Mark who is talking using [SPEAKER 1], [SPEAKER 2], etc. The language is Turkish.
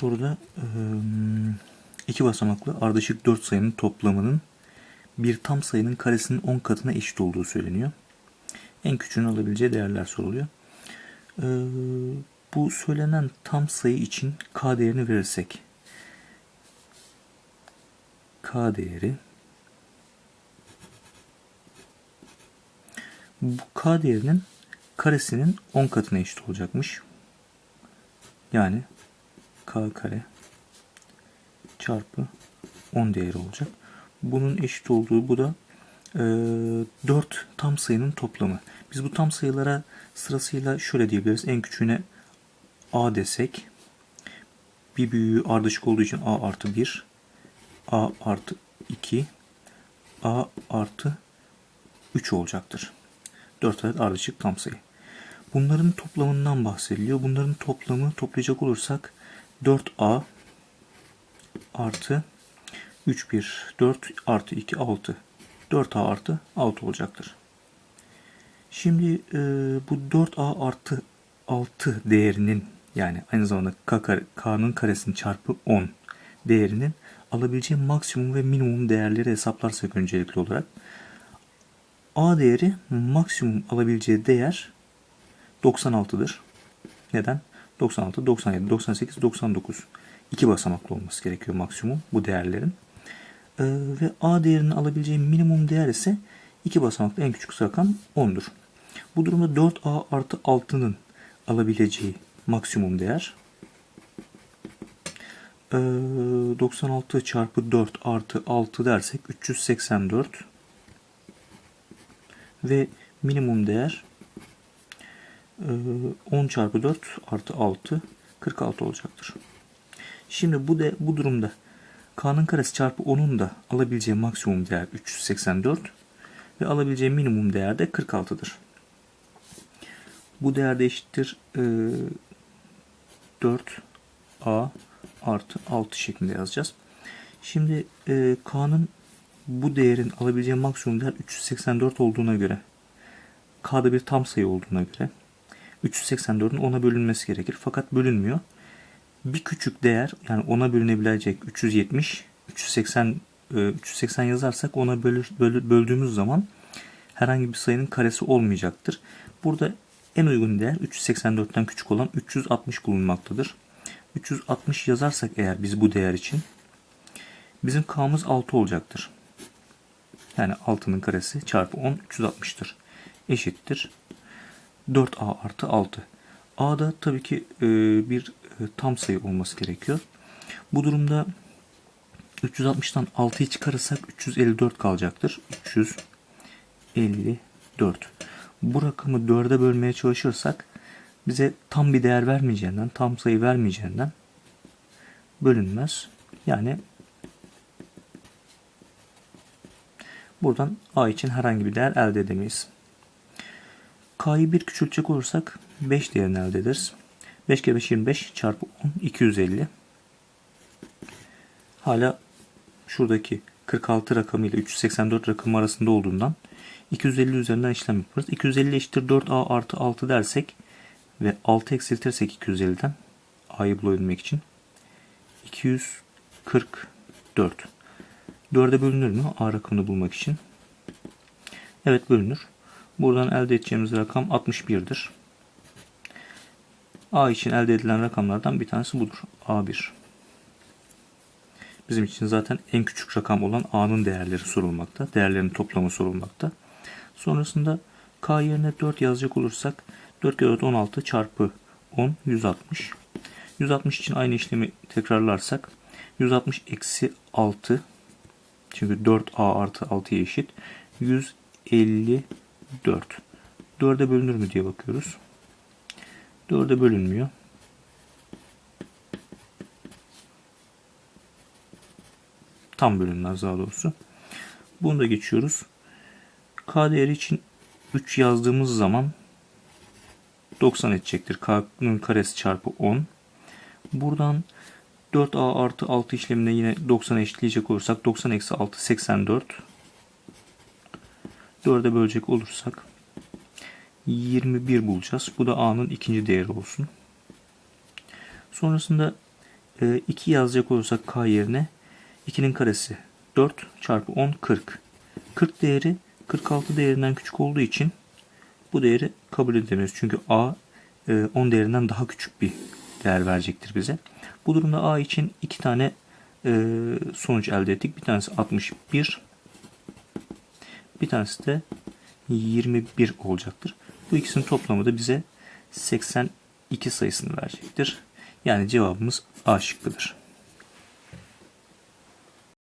[SPEAKER 1] soruda iki basamaklı ardışık 4 sayının toplamının bir tam sayının karesinin 10 katına eşit olduğu söyleniyor. En küçüğünü alabileceği değerler soruluyor. Bu söylenen tam sayı için k değerini verirsek k değeri bu k değerinin karesinin 10 katına eşit olacakmış. Yani k kare çarpı 10 değeri olacak. Bunun eşit olduğu bu da e, 4 tam sayının toplamı. Biz bu tam sayılara sırasıyla şöyle diyebiliriz. En küçüğüne a desek bir büyüğü ardışık olduğu için a artı 1 a artı 2 a artı 3 olacaktır. 4 adet ardışık tam sayı. Bunların toplamından bahsediliyor. Bunların toplamı toplayacak olursak 4a artı 3 1 4 artı 2 6 4a artı 6 olacaktır. Şimdi e, bu 4a artı 6 değerinin yani aynı zamanda k k'nın karesinin çarpı 10 değerinin alabileceği maksimum ve minimum değerleri hesaplarsak öncelikli olarak a değeri maksimum alabileceği değer 96'dır. Neden? 96, 97, 98, 99. İki basamaklı olması gerekiyor maksimum bu değerlerin. Ee, ve A değerini alabileceği minimum değer ise iki basamaklı en küçük rakam 10'dur. Bu durumda 4A artı 6'nın alabileceği maksimum değer ee, 96 çarpı 4 artı 6 dersek 384 ve minimum değer 10 çarpı 4 artı 6 46 olacaktır. Şimdi bu de bu durumda k'nın karesi çarpı 10'un da alabileceği maksimum değer 384 ve alabileceği minimum değer de 46'dır. Bu değer de eşittir e, 4a artı 6 şeklinde yazacağız. Şimdi e, k'nın bu değerin alabileceği maksimum değer 384 olduğuna göre k'da bir tam sayı olduğuna göre 384'ün 10'a bölünmesi gerekir. Fakat bölünmüyor. Bir küçük değer yani 10'a bölünebilecek 370, 380 e, 380 yazarsak ona bölür, bölü- böldüğümüz zaman herhangi bir sayının karesi olmayacaktır. Burada en uygun değer 384'ten küçük olan 360 bulunmaktadır. 360 yazarsak eğer biz bu değer için bizim k'mız 6 olacaktır. Yani 6'nın karesi çarpı 10 360'tır. Eşittir 4a artı 6. A'da tabii ki e, bir e, tam sayı olması gerekiyor. Bu durumda 360'tan 6'yı çıkarırsak 354 kalacaktır. 354. Bu rakamı 4'e bölmeye çalışırsak bize tam bir değer vermeyeceğinden, tam sayı vermeyeceğinden bölünmez. Yani buradan A için herhangi bir değer elde edemeyiz. K'yı bir küçültecek olursak 5 değerini elde ederiz. 5 kere 5 25 çarpı 10 250. Hala şuradaki 46 rakamı ile 384 rakamı arasında olduğundan 250 üzerinden işlem yaparız. 250 eşittir 4a artı 6 dersek ve 6 eksiltirsek 250'den a'yı bulabilmek için 244 4'e bölünür mü a rakamını bulmak için? Evet bölünür. Buradan elde edeceğimiz rakam 61'dir. A için elde edilen rakamlardan bir tanesi budur. A1. Bizim için zaten en küçük rakam olan A'nın değerleri sorulmakta. Değerlerin toplamı sorulmakta. Sonrasında K yerine 4 yazacak olursak 4 kere 4 16 çarpı 10 160. 160 için aynı işlemi tekrarlarsak 160 eksi 6 çünkü 4A artı 6'ya eşit 154. 4'e bölünür mü diye bakıyoruz. 4'e bölünmüyor. Tam bölünmez daha doğrusu. Bunu da geçiyoruz. K değeri için 3 yazdığımız zaman 90 edecektir. K'nın karesi çarpı 10. Buradan 4A artı 6 işlemine yine 90'a eşitleyecek olursak 90 eksi 6 84. 4'e bölecek olursak 21 bulacağız. Bu da A'nın ikinci değeri olsun. Sonrasında e, 2 yazacak olursak k yerine 2'nin karesi 4 çarpı 10 40. 40 değeri 46 değerinden küçük olduğu için bu değeri kabul edemiyoruz. Çünkü a e, 10 değerinden daha küçük bir değer verecektir bize. Bu durumda a için iki tane e, sonuç elde ettik. Bir tanesi 61 bir tanesi de 21 olacaktır. Bu ikisinin toplamı da bize 82 sayısını verecektir. Yani cevabımız A şıkkıdır.